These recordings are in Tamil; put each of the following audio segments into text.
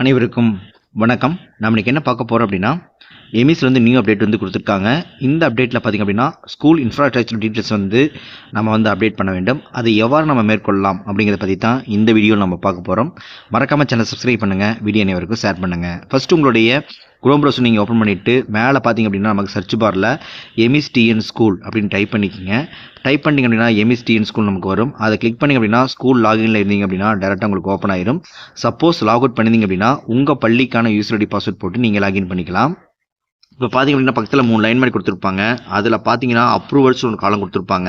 அனைவருக்கும் வணக்கம். நம்ம என்ன பார்க்க போகிறோம் அப்படின்னா எம்இஸில் வந்து நியூ அப்டேட் வந்து கொடுத்துருக்காங்க. இந்த அப்டேட்டில் பார்த்திங்க அப்படின்னா ஸ்கூல் இன்ஃப்ராஸ்ட்ரக்சர் டீட்டெயில்ஸ் வந்து நம்ம வந்து அப்டேட் பண்ண வேண்டும். அதை எவ்வாறு நம்ம மேற்கொள்ளலாம் அப்படிங்கிறத பற்றி தான் இந்த வீடியோவில் நம்ம பார்க்க போகிறோம் மறக்காமல் சேனல் சப்ஸ்கிரைப் பண்ணுங்கள் வீடியோ அனைவருக்கும் ஷேர் பண்ணுங்கள் ஃபஸ்ட்டு உங்களுடைய குரோம் ப்ரௌசர் நீங்கள் ஓப்பன் பண்ணிவிட்டு மேலே பார்த்தீங்க அப்படின்னா நமக்கு சர்ச் பாரில் எம்இஸ்டிஎன் ஸ்கூல் அப்படின்னு டைப் பண்ணிக்கிங்க. டைப் பண்ணிங்க அப்படின்னா எம்இஸ்டிஎன் ஸ்கூல் நமக்கு வரும். அதை கிளிக் பண்ணிங்க அப்படின்னா ஸ்கூல் லாகின்ல இருந்தீங்க அப்படின்னா டேரெக்டாக உங்களுக்கு ஓப்பன் ஆயிரும். சப்போஸ் லாக் அவுட் பண்ணிங்க அப்படின்னா உங்கள் பள்ளிக்கான யூசர் ஐடி பாஸ்வேர்ட் போட்டு நீங்கள் லாகின் பண்ணிக்கலாம். இப்போ பார்த்தீங்க அப்படின்னா பக்கத்தில் மூணு லைன் மாதிரி கொடுத்துருப்பாங்க. அதில் பார்த்தீங்கன்னா அப்ரூவல்ஸ் ஒரு காலம் கொடுத்துருப்பாங்க.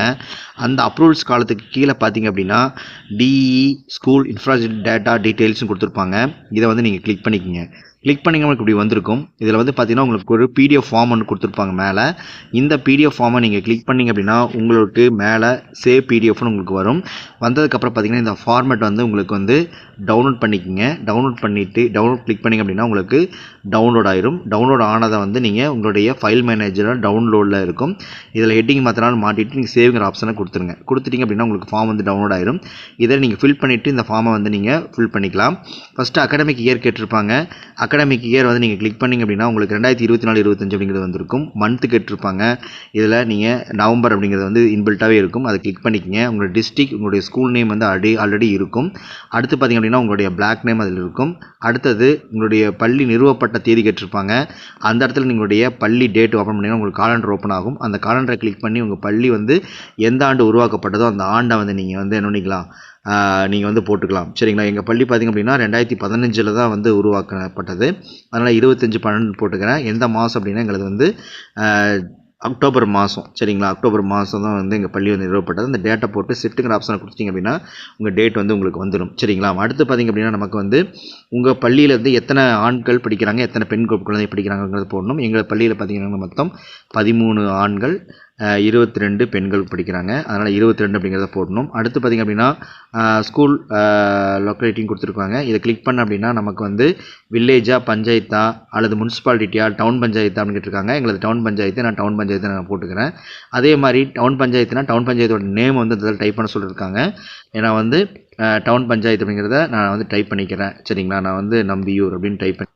அந்த அப்ரூவல்ஸ் காலத்துக்கு கீழே பார்த்தீங்க அப்படின்னா டிஇ ஸ்கூல் இன்ஃப்ராஸ்ட்ரக்சர் டேட்டா டீட்டெயில்ஸும் கொடுத்துருப்பாங்க. இதை வந்து நீங்கள் கிளிக் பண்ணிக்கோங்க. கிளிக் பண்ணிங்க உங்களுக்கு இப்படி வந்திருக்கும். இதில் வந்து பார்த்தீங்கன்னா உங்களுக்கு ஒரு பிடிஎஃப் ஃபார்ம் ஒன்று கொடுத்துருப்பாங்க மேலே. இந்த பிடிஎஃப் ஃபார்மை நீங்கள் கிளிக் பண்ணிங்க அப்படின்னா உங்களுக்கு மேலே சேவ் பிடிஎஃப்னு உங்களுக்கு வரும். வந்ததுக்கப்புறம் பார்த்தீங்கன்னா இந்த ஃபார்மேட் வந்து உங்களுக்கு வந்து டவுன்லோட் பண்ணிக்கோங்க. டவுன்லோட் பண்ணிவிட்டு டவுன்லோட் கிளிக் பண்ணிங்க அப்படின்னா உங்களுக்கு டவுன்லோட் ஆயிரும். டவுன்லோட் ஆனதை வந்து நீங்கள் உங்களுடைய ஃபைல் மேனேஜரில் டவுன்லோடில் இருக்கும். இதில் ஹெட்டிங் மாற்றினாலும் மாட்டிட்டு நீங்கள் சேவிங்கிற ஆப்ஷனை கொடுத்துருங்க. கொடுத்துட்டீங்க அப்படின்னா உங்களுக்கு ஃபார்ம் வந்து டவுன்லோட் ஆயிரும். இதை நீங்கள் ஃபில் பண்ணிவிட்டு இந்த ஃபார்மை வந்து நீங்கள் ஃபில் பண்ணிக்கலாம். ஃபஸ்ட்டு அகாடமிக் இயர் கேட்டிருப்பாங்க. அகாடமிக் இயர் வந்து நீங்கள் கிளிக் பண்ணிங்க அப்படின்னா உங்களுக்கு ரெண்டாயிரத்தி இருபத்தி நாலு இருபத்தஞ்சு அப்படிங்கிறது வந்திருக்கும். மந்த்து கேட்டிருப்பாங்க. இதில் நீங்கள் நவம்பர் அப்படிங்கிறது வந்து இன்பில்ட்டாகவே இருக்கும். அதை கிளிக் பண்ணிக்கங்க. உங்களோட டிஸ்ட்ரிக் உங்களுடைய ஸ்கூல் நேம் வந்து ஆல்ரெடி ஆல்ரெடி இருக்கும். அடுத்து பார்த்தீங்க அப்படின்னா உங்களுடைய பிளாக் நேம் அதில் இருக்கும். அடுத்தது உங்களுடைய பள்ளி நிறுவப்பட்ட தேதி கேட்டிருப்பாங்க. அந்த இடத்துல நீங்களுடைய பள்ளி டேட் ஓப்பன் பண்ணிங்கன்னா உங்களுக்கு காலண்டர் ஓப்பன் ஆகும். அந்த காலண்டரை கிளிக் பண்ணி உங்கள் பள்ளி வந்து எந்த ஆண்டு உருவாக்கப்பட்டதோ அந்த ஆண்டை வந்து நீங்கள் வந்து என்ன பண்ணிக்கலாம் நீங்கள் வந்து போட்டுக்கலாம். சரிங்களா? எங்கள் பள்ளி பார்த்திங்க அப்படின்னா ரெண்டாயிரத்தி பதினஞ்சில் தான் வந்து உருவாக்கப்பட்டது. அதனால் இருபத்தஞ்சி பன்னெண்டு போட்டுக்கிறேன். எந்த மாதம் அப்படின்னா எங்களுக்கு வந்து அக்டோபர் மாதம் சரிங்களா? அக்டோபர் மாதம் தான் வந்து எங்கள் பள்ளி வந்து நிறுவப்பட்டது. அந்த டேட்டை போட்டு செட்டுங்கிற ஆப்ஷனை கொடுத்தீங்க அப்படின்னா உங்கள் டேட் வந்து உங்களுக்கு வந்துடும் சரிங்களா? அடுத்து பார்த்திங்க அப்படின்னா நமக்கு வந்து உங்கள் பள்ளியிலேருந்து எத்தனை ஆண்கள் படிக்கிறாங்க எத்தனை பெண் குழந்தை படிக்கிறாங்கிறது போடணும். எங்கள் பள்ளியில் பார்த்திங்கன்னா மொத்தம் பதிமூணு ஆண்கள் இருபத்தி ரெண்டு பெண்கள் படிக்கிறாங்க. அதனால் இருபத்தி ரெண்டு அப்படிங்கிறத போடணும். அடுத்து பார்த்திங்க அப்படின்னா ஸ்கூல் லொக்கேட்டிங் கொடுத்துருக்காங்க. இதை கிளிக் பண்ண அப்படின்னா நமக்கு வந்து வில்லேஜா பஞ்சாயத்தா அல்லது முனிசிபாலிட்டியா டவுன் பஞ்சாயத்தா அப்படின்னு கேட்டிருக்காங்க. எங்களது டவுன் பஞ்சாயத்து நான் டவுன் பஞ்சாயத்து நான் போட்டுக்கிறேன். அதே மாதிரி டவுன் பஞ்சாயத்துனா டவுன் பஞ்சாயத்தோட நேம் வந்து அதில் டைப் பண்ண சொல்லியிருக்காங்க. ஏன்னா வந்து டவுன் பஞ்சாயத்து அப்படிங்கிறத நான் வந்து டைப் பண்ணிக்கிறேன். சரிங்களா? நான் வந்து நம்பியூர் அப்படின்னு டைப் பண்ணி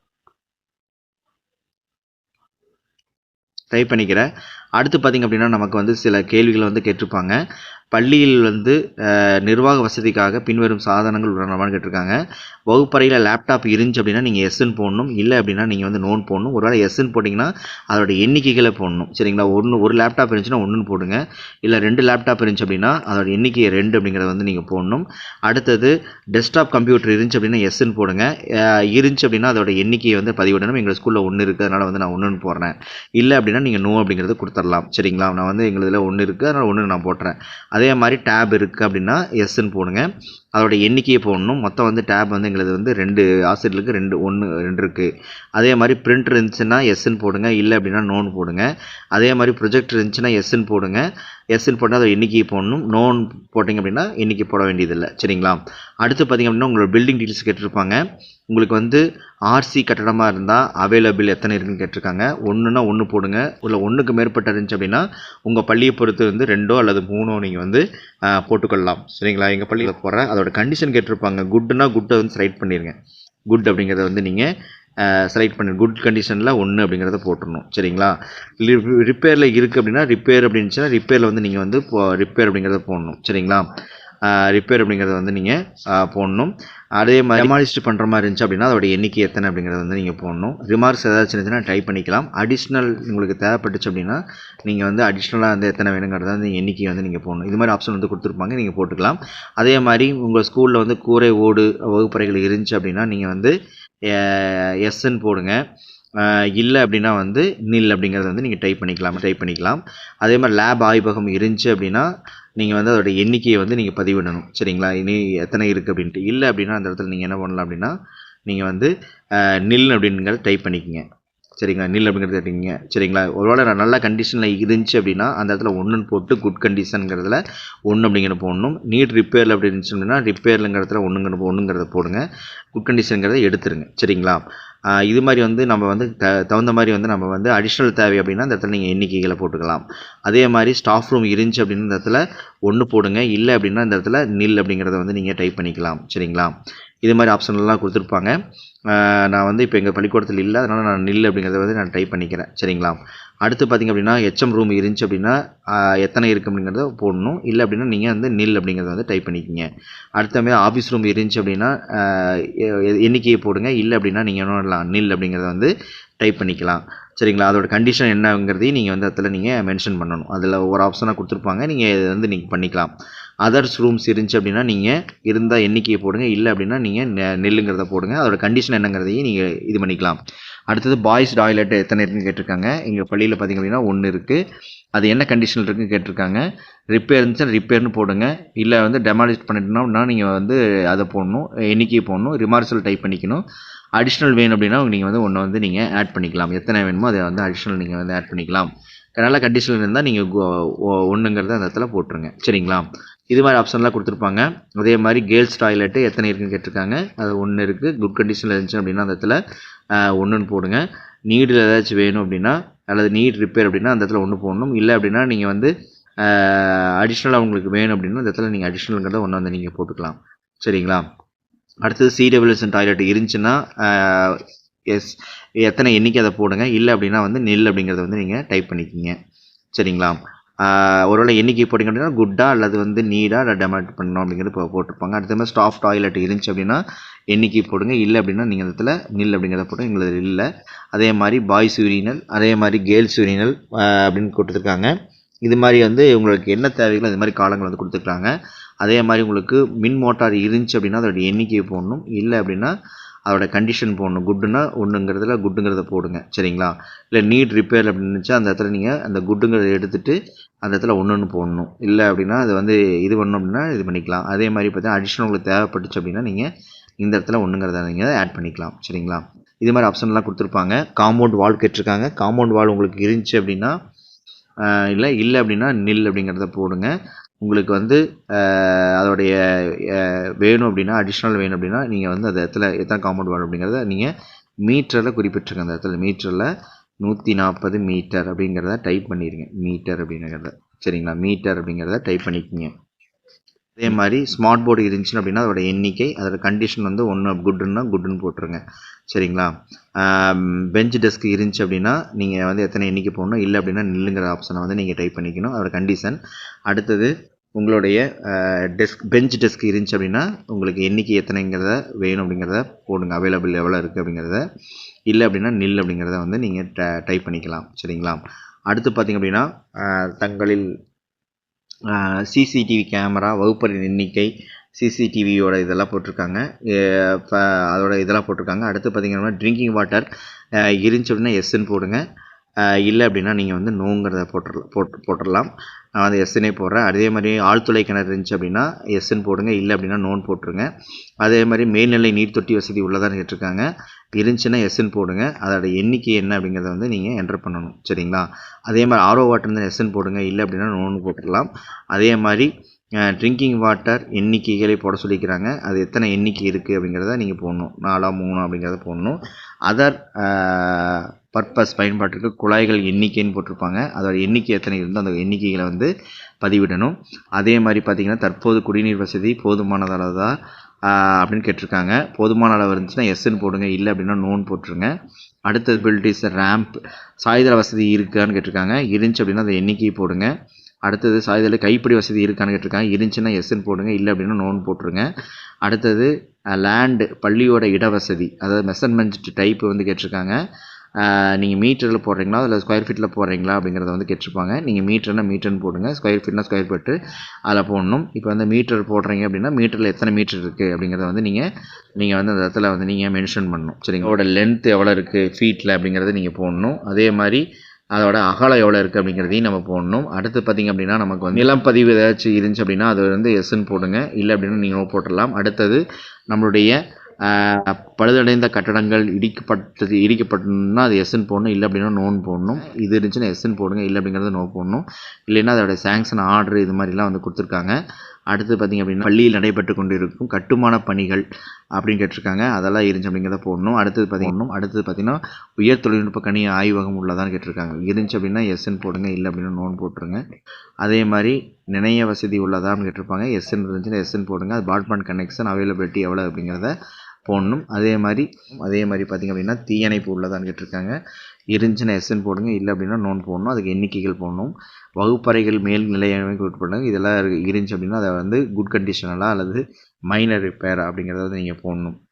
டைப் பண்ணிக்கிறேன். அடுத்து பார்த்திங்க அப்படின்னா நமக்கு வந்து சில கேள்விகளை வந்து கேட்டிருப்பாங்க. பள்ளியில் வந்து நிர்வாக வசதிக்காக பின்வரும் சாதனங்கள் உள்ளனவான்னு கேட்டிருக்காங்க. வகுப்பறையில் லேப்டாப் இருந்துச்சு அப்படின்னா நீங்கள் எஸ்ன்னு போடணும். இல்லை அப்படின்னா நீங்கள் வந்து நோன் போடணும். ஒரு வேளை எஸ்ன்னு போட்டிங்கன்னா அதோட எண்ணிக்கைகளை போடணும். சரிங்களா? ஒன்று ஒரு லேப்டாப் இருந்துச்சுன்னா ஒன்றுன்னு போடுங்க. இல்லை ரெண்டு லேப்டாப் இருந்துச்சு அப்படின்னா அதோட எண்ணிக்கையை ரெண்டு அப்படிங்கிறத வந்து நீங்கள் போடணும். அடுத்தது டெஸ்க்டாப் கம்ப்யூட்டர் இருந்துச்சு அப்படின்னா எஸ்ன்னு போடுங்க. இருந்துச்சு அப்படின்னா அதோட எண்ணிக்கையை வந்து பதிவிடணும். எங்கள் ஸ்கூலில் ஒன்று இருக்குது அதனால் வந்து நான் ஒன்றுன்னு போடுறேன். இல்லை அப்படின்னா நீங்கள் நோ அப்படிங்கிறது கொடுத்துடலாம் சரிங்களா? நான் வந்து எங்களுதில் ஒன்று இருக்குது அதனால் ஒன்று நான் போட்டுறேன். அதே மாதிரி டேப் இருக்குது அப்படின்னா எஸ்ன்னு போடுங்க. அதோட எண்ணிக்கையை போடணும். மொத்தம் வந்து டேப் வந்து எங்களது வந்து ரெண்டு ஆசிரியர்களுக்கு ரெண்டு ஒன்று ரெண்டு இருக்குது அதே மாதிரி பிரிண்ட் இருந்துச்சுன்னா எஸ்ன்னு போடுங்க. இல்லை அப்படின்னா நோன் போடுங்க. அதே மாதிரி ப்ரொஜெக்ட் இருந்துச்சுன்னா எஸ்ன்னு போடுங்க. எஸ்ன்னு போட்டால் அதோட எண்ணிக்கையை போடணும். நோன் போட்டிங்க அப்படின்னா எண்ணிக்கை போட வேண்டியதில்லை. சரிங்களா? அடுத்து பார்த்திங்க அப்படின்னா உங்களோட பில்டிங் டீட்டெயில்ஸ் கேட்டிருப்பாங்க. உங்களுக்கு வந்து ஆர்சி கட்டடமாக இருந்தால் அவைலபிள் எத்தனை இருக்குன்னு கேட்டிருக்காங்க. ஒன்றுனா ஒன்று போடுங்க. இல்லை ஒன்றுக்கு மேற்பட்ட இருந்துச்சு அப்படின்னா உங்கள் பள்ளியை பொறுத்து வந்து ரெண்டோ அல்லது மூணோ நீங்கள் வந்து போட்டுக்கொள்ளலாம். சரிங்களா? எங்கள் பள்ளியில் போகிறேன் அதோட கண்டிஷன் கேட்டிருப்பாங்க. குட்டுனா குட்டை வந்து செலக்ட் பண்ணிடுங்க குட் அப்படிங்கிறத வந்து நீங்கள் செலக்ட் பண்ணி குட் கண்டிஷனில் ஒன்று அப்படிங்கிறத போட்டுடணும் சரிங்களா? ரிப்பேரில் இருக்குது அப்படின்னா ரிப்பேர் அப்படின்னுச்சுன்னா ரிப்பேரில் வந்து நீங்கள் வந்து ரிப்பேர் அப்படிங்கிறத போடணும். சரிங்களா? ரிப்பேர் அப்படிங்கிறத வந்து நீங்கள் போடணும். அதே மாதிரி டெமாலிஸ்ட் பண்ணுற மாதிரி இருந்துச்சு அப்படின்னா அதோட எண்ணிக்கை எத்தனை அப்படிங்கிறத வந்து நீங்கள் போடணும். ரிமார்க்ஸ் ஏதாச்சும் இருந்துச்சுன்னா டைப் பண்ணிக்கலாம். அடிஷ்னல் உங்களுக்கு தேவைப்பட்டுச்சு அப்படின்னா நீங்கள் வந்து அடிஷ்னலாக வந்து எத்தனை வேணுங்கிறத வந்து எண்ணிக்கை வந்து நீங்கள் போடணும். இது மாதிரி ஆப்ஷன் வந்து கொடுத்துருப்பாங்க நீங்கள் போட்டுக்கலாம். அதே மாதிரி உங்கள் ஸ்கூலில் வந்து கூரை ஓடு வகுப்பறைகள் இருந்துச்சு அப்படின்னா நீங்கள் வந்து எஸ்ன்னு போடுங்க. இல்லை அப்படின்னா வந்து நில் அப்படிங்கிறத வந்து நீங்கள் டைப் பண்ணிக்கலாம் டைப் பண்ணிக்கலாம். அதே மாதிரி லேப் ஆய்வகம் இருந்துச்சு அப்படின்னா நீங்கள் வந்து அதோட எண்ணிக்கையை வந்து நீங்கள் பதிவிடணும். சரிங்களா? இனி எத்தனை இருக்குது அப்படின்ட்டு. இல்லை அப்படின்னா அந்த இடத்துல நீங்கள் என்ன பண்ணலாம் அப்படின்னா நீங்கள் வந்து நில் அப்படிங்கிறத டைப் பண்ணிக்கோங்க. சரிங்களா? நில் அப்படிங்கிறது கேட்டிங்க சரிங்களா? ஒருவேளை நான் நல்ல கண்டிஷனில் இருந்துச்சு அப்படின்னா அந்த இடத்துல ஒன்றுன்னு போட்டு குட் கண்டிஷனுங்கிறதுல ஒன்று அப்படிங்கிற போடணும். நீட் ரிப்பேரில் அப்படி இருந்துச்சு அப்படின்னா ரிப்பேர்லுங்கிறதுல ஒன்றுங்கிற ஒன்றுங்கிறத போடுங்க. குட் கண்டிஷனுங்கிறத எடுத்துருங்க. சரிங்களா? இது மாதிரி வந்து நம்ம வந்து த தகுந்த மாதிரி வந்து நம்ம வந்து அடிஷ்னல் தேவை அப்படின்னா அந்த இடத்துல நீங்கள் எண்ணிக்கைகளை போட்டுக்கலாம். அதே மாதிரி ஸ்டாஃப் ரூம் இருந்துச்சு அப்படின்னு இந்த இடத்துல ஒன்று போடுங்க. இல்லை அப்படின்னா இந்த இடத்துல நில் அப்படிங்கிறத வந்து நீங்கள் டைப் பண்ணிக்கலாம். சரிங்களா? இது மாதிரி ஆப்ஷன்லாம் கொடுத்துருப்பாங்க. நான் வந்து இப்போ எங்கள் பள்ளிக்கூடத்தில் இல்லை அதனால் நான் நில் அப்படிங்கிறத வந்து நான் டைப் பண்ணிக்கிறேன். சரிங்களா? அடுத்து பார்த்திங்க அப்படின்னா எச்எம் ரூம் இருந்துச்சு அப்படின்னா எத்தனை இருக்குது அப்படிங்கிறத போடணும். இல்லை அப்படின்னா நீங்கள் வந்து நில் அப்படிங்கிறத வந்து டைப் பண்ணிக்கிங்க. அடுத்த மாதிரி ஆஃபீஸ் ரூம் இருந்துச்சு அப்படின்னா எண்ணிக்கையை போடுங்க. இல்லை அப்படின்னா நீங்கள் என்ன நில் அப்படிங்கிறத வந்து டைப் பண்ணிக்கலாம். சரிங்களா? அதோட கண்டிஷன் என்னங்கிறதையும் நீங்கள் வந்து அதில் நீங்கள் மென்ஷன் பண்ணணும். அதில் ஒவ்வொரு ஆப்ஷனாக கொடுத்துருப்பாங்க. நீங்கள் இதை வந்து நீங்கள் பண்ணிக்கலாம். அதர்ஸ் ரூம்ஸ் இருந்துச்சு அப்படின்னா நீங்கள் இருந்தால் எண்ணிக்கையை போடுங்க. இல்லை அப்படின்னா நீங்கள் நெல்லுங்கிறத போடுங்க. அதோட கண்டிஷன் என்னங்கிறதையும் நீங்கள் இது பண்ணிக்கலாம். அடுத்தது பாய்ஸ் டாய்லெட் எத்தனை இருக்குன்னு கேட்டிருக்காங்க. எங்கள் பள்ளியில் பார்த்திங்க அப்படின்னா ஒன்று இருக்குது அது என்ன கண்டிஷனில் இருக்குன்னு கேட்டிருக்காங்க. ரிப்பேர் இருந்துச்சுன்னா ரிப்பேர்னு போடுங்க. இல்லை வந்து டெமாலிஷ் பண்ணிட்டோம்னா நீங்கள் வந்து அதை போடணும். எண்ணிக்கையை போடணும். ரிமார்சல் டைப் பண்ணிக்கணும். அடிஷ்னல் வேணும் அப்படின்னா நீங்கள் வந்து ஒன்று வந்து நீங்கள் ஆட் பண்ணிக்கலாம். எத்தனை வேணுமோ அதை வந்து அடிஷ்னல் நீங்கள் வந்து ஆட் பண்ணிக்கலாம். நல்ல கண்டிஷனில் இருந்தால் நீங்கள் ஒன்றுங்கிறத அந்த இடத்துல போட்டுருங்க. சரிங்களா? இது மாதிரி ஆப்ஷன்லாம் கொடுத்துருப்பாங்க. அதே மாதிரி கேர்ள்ஸ் டாய்லெட்டு எத்தனை இருக்குன்னு கேட்டிருக்காங்க. அது ஒன்று இருக்குது குட் கண்டிஷனில் இருந்துச்சு அப்படின்னா அந்த இடத்துல ஒன்றுன்னு போடுங்க. நீடில் ஏதாச்சும் வேணும் அப்படின்னா அல்லது நீட் ரிப்பேர் அப்படின்னா அந்த இடத்துல ஒன்று போடணும். இல்லை அப்படின்னா நீங்கள் வந்து அடிஷ்னலாக உங்களுக்கு வேணும் அப்படின்னா அந்த இடத்துல நீங்கள் அடிஷ்னலுங்கிறத ஒன்று வந்து நீங்கள் போட்டுக்கலாம். சரிங்களா? அடுத்தது சிடபிள்யூஎஸ்என் டாய்லெட் இருந்துச்சுன்னா எஸ் எத்தனை எண்ணிக்கை அதை போடுங்க. இல்லை அப்படின்னா வந்து நெல் அப்படிங்கிறத வந்து நீங்கள் டைப் பண்ணிக்கிங்க. சரிங்களா? ஒருவேளை எண்ணிக்கை போட்டிங்க அப்படின்னா குட்டா அல்லது வந்து நீடாக இல்லை டெமாட் பண்ணணும் அப்படிங்கிறது இப்போ போட்டிருப்பாங்க. அடுத்த மாதிரி ஸ்டாஃப் டாய்லெட் இருந்துச்சு அப்படின்னா எண்ணிக்கை போடுங்க. இல்லை அப்படின்னா நீங்கள் இடத்துல நில் அப்படிங்கிறத போட்டு எங்களுக்கு இல்லை. அதே மாதிரி பாய்ஸ் யூரினல் அதே மாதிரி கேர்ள்ஸ் யூரினல் அப்படின்னு கொடுத்துருக்காங்க. இது மாதிரி வந்து உங்களுக்கு என்ன தேவைகளோ அது மாதிரி காலங்கள் வந்து கொடுத்துருக்காங்க. அதே மாதிரி உங்களுக்கு மின் மோட்டார் இருந்துச்சு அப்படின்னா அதோடய எண்ணிக்கையை போடணும். இல்லை அப்படின்னா அதோடய கண்டிஷன் போடணும். குட்டுனா ஒன்றுங்கிறதுல குட்டுங்கிறத போடுங்க. சரிங்களா? இல்லை நீட் ரிப்பேர் அப்படின்னு அந்த இடத்துல நீங்கள் அந்த குட்டுங்கிறத எடுத்துகிட்டு அந்த இடத்துல ஒன்று ஒன்று போடணும். இல்லை அப்படின்னா அது வந்து இது பண்ணணும் அப்படின்னா இது பண்ணிக்கலாம். அதே மாதிரி பார்த்தீங்கன்னா அடிஷ்னல் உங்களுக்கு தேவைப்பட்டுச்சு அப்படின்னா நீங்கள் இந்த இடத்துல ஒன்றுங்கிறத நீங்கள் ஆட் பண்ணிக்கலாம். சரிங்களா? இது மாதிரி ஆப்ஷன்லாம் கொடுத்துருப்பாங்க. காம்பவுண்ட் வால் கேட்டிருக்காங்க. காம்பவுண்ட் வால் உங்களுக்கு இருந்துச்சு அப்படின்னா இல்லை இல்லை அப்படின்னா நில் அப்படிங்கிறத போடுங்க. உங்களுக்கு வந்து அதோடைய வேணும் அப்படின்னா அடிஷ்னல் வேணும் அப்படின்னா நீங்கள் வந்து அந்த இடத்துல எத்தனை காம்பவுண்ட் வால் அப்படிங்கிறத நீங்கள் மீட்டரில் குறிப்பிட்டிருங்க. அந்த இடத்துல மீட்டரில் நூற்றி நாற்பது மீட்டர் அப்படிங்கிறத டைப் பண்ணிடுங்க மீட்டர் அப்படிங்கிறத. சரிங்களா? மீட்டர் அப்படிங்கிறத டைப் பண்ணிக்கோங்க. அதே மாதிரி ஸ்மார்ட் போர்டு இருந்துச்சுன்னு அப்படின்னா அதோட எண்ணிக்கை அதோட கண்டிஷன் வந்து ஒன்று குட்னா குட்டுன்னு போட்டுருங்க. சரிங்களா? பெஞ்ச் டெஸ்க் இருந்துச்சு அப்படின்னா நீங்கள் வந்து எத்தனை எண்ணிக்கை போடணும் இல்லை அப்படின்னா நில்லுங்கிற ஆப்ஷனை வந்து நீங்கள் டைப் பண்ணிக்கணும். அதோட கண்டிஷன் அடுத்தது உங்களுடைய டெஸ்க் பெஞ்ச் டெஸ்க் இருந்துச்சு அப்படின்னா உங்களுக்கு எண்ணிக்கை எத்தனைங்கிறத வேணும் அப்படிங்கிறத போடுங்க. அவைலபிள் எவ்வளோ இருக்குது அப்படிங்கிறத. இல்லை அப்படின்னா நில் அப்படிங்கிறத வந்து நீங்கள் டைப் பண்ணிக்கலாம். சரிங்களா? அடுத்து பார்த்திங்க அப்படின்னா தங்களில் சிசிடிவி கேமரா வகுப்பறை எண்ணிக்கை சிசிடிவியோட இதெல்லாம் போட்டிருக்காங்க. இப்போ அதோட இதெல்லாம் போட்டிருக்காங்க. அடுத்து பார்த்தீங்கன்னா ட்ரிங்கிங் வாட்டர் இருந்துச்சு அப்படின்னா எஸ்ன்னு போடுங்க. இல்லை அப்படின்னா நீங்கள் வந்து நோங்கிறத போட்டுடலாம் போட்டு போட்டுடலாம் நான் வந்து எஸ்எனே போடுறேன். அதே மாதிரி ஆழ்துளை கிணறு இருந்துச்சு அப்படின்னா எஸ்என் போடுங்க. இல்லை அப்படின்னா நோன் போட்டுருங்க. அதே மாதிரி மேல்நிலை நீர் தொட்டி வசதி உள்ளதான்னு கேட்டிருக்காங்க. இருந்துச்சுன்னா எஸ்என் போடுங்க. அதோட எண்ணிக்கை என்ன அப்படிங்கிறத வந்து நீங்கள் என்டர் பண்ணணும். சரிங்களா? அதே மாதிரி ஆர்ஓ வாட்டர் இருந்தால் எஸ்என் போடுங்க. இல்லை அப்படின்னா நோன் போட்டுடலாம் அதே மாதிரி ட்ரிங்கிங் வாட்டர் எண்ணிக்கைகளை போட சொல்லிக்கிறாங்க. அது எத்தனை எண்ணிக்கை இருக்குது அப்படிங்கிறத நீங்கள் போடணும். நாலா மூணு அப்படிங்கிறத போடணும். அதர் பர்பஸ் பயன்பாட்டிற்கு குழாய்கள் எண்ணிக்கைன்னு போட்டிருப்பாங்க. அதோட எண்ணிக்கை எத்தனை இருந்தோ அந்த எண்ணிக்கைகளை வந்து பதிவிடணும். அதே மாதிரி பார்த்திங்கன்னா தற்போது குடிநீர் வசதி போதுமானது அப்படின்னு கேட்டிருக்காங்க. போதுமான அளவு இருந்துச்சுன்னா எஸ்ன்னு போடுங்க. இல்லை அப்படின்னா நோன் போட்டுருங்க. அடுத்தது பில்டிஸ் ரேம்ப் சாயுதள வசதி இருக்கான்னு கேட்டிருக்காங்க. இருந்துச்சு அப்படின்னா அந்த எண்ணிக்கை போடுங்க. அடுத்தது சாயதில் கைப்பிடி வசதி இருக்கான்னு கேட்டிருக்காங்க. இருந்துச்சுன்னா எஸ்ன்னு போடுங்க இல்லை அப்படின்னா நோன் போட்டுருங்க. அடுத்தது லேண்டு பள்ளியோட இடவசதி அதாவது மெஷர்மெண்ட் டைப் வந்து கேட்டிருக்காங்க. நீங்கள் மீட்டரில் போடுறீங்களா இல்லை ஸ்கொயர் ஃபீட்டில் போடுறீங்களா அப்படிங்கிறத வந்து கேட்டிருப்பாங்க. நீங்கள் மீட்டர்னா மீட்டர்னு போடுங்க ஸ்கொயர் ஃபீட்னா ஸ்கொயர் ஃபீட்டு அதில் போடணும். இப்போ வந்து மீட்டர் போடுறீங்க அப்படின்னா மீட்டரில் எத்தனை மீட்டர் இருக்குது அப்படிங்கிறத வந்து நீங்கள் நீங்கள் வந்து அந்த இடத்துல வந்து நீங்கள் மென்ஷன் பண்ணணும். சரிங்க அதோட லென்த் எவ்வளோ இருக்குது ஃபீட்டில் அப்படிங்கிறத நீங்கள் போடணும். அதே மாதிரி அதோட அகலம் எவ்வளோ இருக்குது அப்படிங்கிறதையும் நம்ம போடணும். அடுத்து பார்த்திங்க அப்படின்னா நமக்கு வந்து நிலப்பதிவு ஏதாச்சும் இருந்துச்சு அப்படின்னா அது வந்து எஸ்ன்னு போடுங்க. இல்லை அப்படின்னா நீங்கள் போட்டுடலாம். அடுத்தது நம்மளுடைய பழுதடைந்த கட்டடங்கள் இடிக்கப்பட்டது இடிக்கப்பட்டதுன்னா அது எஸ்ன்னு போடணும். இல்லை அப்படின்னா நோன் போடணும். இது இருந்துச்சுன்னா எஸ்ன்னு போடுங்க. இல்லை அப்படிங்கிறது நோ போடணும். இல்லைன்னா அதோட சேங்ஷன் ஆர்டர் இது மாதிரிலாம் வந்து கொடுத்துருக்காங்க. அடுத்து பார்த்திங்க அப்படின்னா பள்ளியில் நடைபெற்று கொண்டிருக்கும் கட்டுமான பணிகள் அப்படின்னு கேட்டிருக்காங்க. அதெல்லாம் இருந்துச்சு அப்படிங்கிறத போடணும். அடுத்தது பார்த்தீங்கன்னா அடுத்தது பார்த்தீங்கன்னா உயர் தொழில்நுட்ப கணி ஆய்வகம் உள்ளதான்னு கேட்டிருக்காங்க. இருந்துச்சு அப்படின்னா எஸ்என் போடுங்க இல்லை அப்படின்னா நோன் போட்டுருங்க. அதே மாதிரி நினைய வசதி உள்ளதான்னு கேட்டிருப்பாங்க. எஸ்என் இருந்துச்சுன்னா எஸ்என் போடுங்க. அது ப்ராட்பேண்ட் கனெக்ஷன் அவைலபிலிட்டி எவ்வளோ அப்படிங்கிறத போடணும். அதே மாதிரி அதே மாதிரி பார்த்திங்க அப்படின்னா தீயணைப்பு உள்ளதான்னு கேட்டிருக்காங்க. இருந்துச்சுன்னா எஸ்என் போடுங்க இல்லை அப்படின்னா நோன் போடணும். அதுக்கு எண்ணிக்கைகள் போடணும். வகுப்பறைகள் மேல் நிலையமைப்பு உட்படுங்க இதெல்லாம் இருந்துச்சு அப்படின்னா அதை வந்து குட் கண்டிஷனலாக அல்லது மைனர் ரிப்பேர் அப்படிங்கிறத வந்து நீங்கள் போடணும்.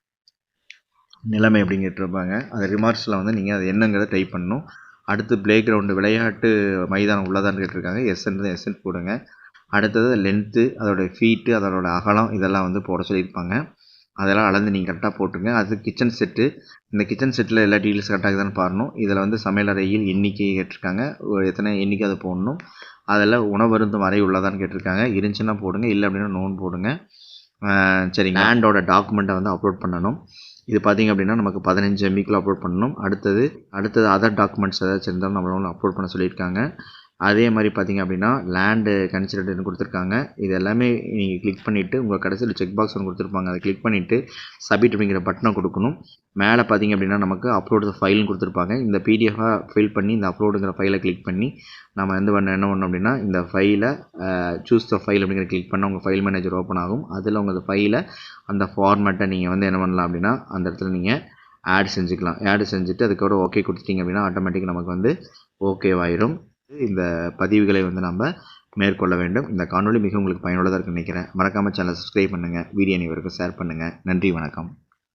நிலைமை அப்படின்னு கேட்டிருப்பாங்க. அந்த ரிமார்க்ஸில் வந்து நீங்கள் அது என்னங்கிறத டைப் பண்ணணும். அடுத்து ப்ளே கிரவுண்டு விளையாட்டு மைதானம் உள்ளதான்னு கேட்டிருக்காங்க. எஸ்என் எஸ்என் போடுங்க. அடுத்தது லென்த்து அதோட ஃபீட்டு அதோடய அகலம் இதெல்லாம் வந்து போட சொல்லியிருப்பாங்க. அதெல்லாம் அளந்து நீங்கள் கரெக்டாக போட்டுங்க. அது கிச்சன் செட்டு இந்த கிச்சன் செட்டில் எல்லா டீட்டெயில்ஸ் கரெக்டாக இருக்குதான்னு பாருணும். இதில் வந்து சமையலறையில் எண்ணிக்கை கேட்டிருக்காங்க. எத்தனை எண்ணிக்கை அதை போடணும்? அதில் உணவருந்தும் அறை உள்ளதான்னு கேட்டிருக்காங்க. இருந்துச்சுன்னா போடுங்க. இல்லை அப்படின்னா நோன் போடுங்க. சரிங்க. லேண்டோட டாக்குமெண்ட்டை வந்து அப்லோட் பண்ணணும். இது பார்த்தீங்க அப்படின்னா நமக்கு பதினஞ்சு எம்பிக்குள்ள அப்லோட் பண்ணணும். அடுத்தது அடுத்தது அதர் டாக்குமெண்ட்ஸ் ஏதாச்சும் இருந்தாலும் நம்மளோட அப்லோட் பண்ண சொல்லியிருக்காங்க. அதே மாதிரி பார்த்தீங்க அப்படின்னா லேண்டு கன்சிடர்டுன்னு கொடுத்துருக்காங்க. இது எல்லாமே நீங்கள் கிளிக் பண்ணிவிட்டு உங்கள் கடைசியில் செக் பாக்ஸ் ஒன்று கொடுத்துருப்பாங்க. அதை கிளிக் பண்ணிவிட்டு சப்மிட் அப்படிங்கிற பட்டனை கொடுக்கணும். மேலே பார்த்தீங்க அப்படின்னா நமக்கு அப்லோடு ஃபைல்னு கொடுத்துருப்பாங்க. இந்த பிடிஎஃபாக ஃபில் பண்ணி இந்த அப்லோடுங்கிற ஃபைலை கிளிக் பண்ணி நம்ம வந்து பண்ண என்ன பண்ணோம் அப்படின்னா இந்த ஃபைலை சூஸ் த ஃபைல் அப்படிங்கிற கிளிக் பண்ணால் உங்கள் ஃபைல் மேனேஜர் ஓப்பன் ஆகும். அதில் உங்கள் ஃபைலை அந்த ஃபார்மேட்டை நீங்கள் வந்து என்ன பண்ணலாம் அப்படின்னா அந்த இடத்துல நீங்கள் ஆட் செஞ்சுக்கலாம். ஆட் செஞ்சுட்டு அதுக்கப்புறம் ஓகே கொடுத்துட்டிங்க அப்படின்னா ஆட்டோமேட்டிக் நமக்கு வந்து ஓகேவாயிரும் இந்த பதிவுகளை வந்து நம்ம மேற்கொள்ள வேண்டும். இந்த காணொளி மிக உங்களுக்கு பயனுள்ளதாக இருக்குன்னு நினைக்கிறேன். மறக்காமல் சேனலை சப்ஸ்கிரைப் பண்ணுங்கள் வீடியோ அனைவருக்கும் ஷேர் பண்ணுங்கள் நன்றி வணக்கம்.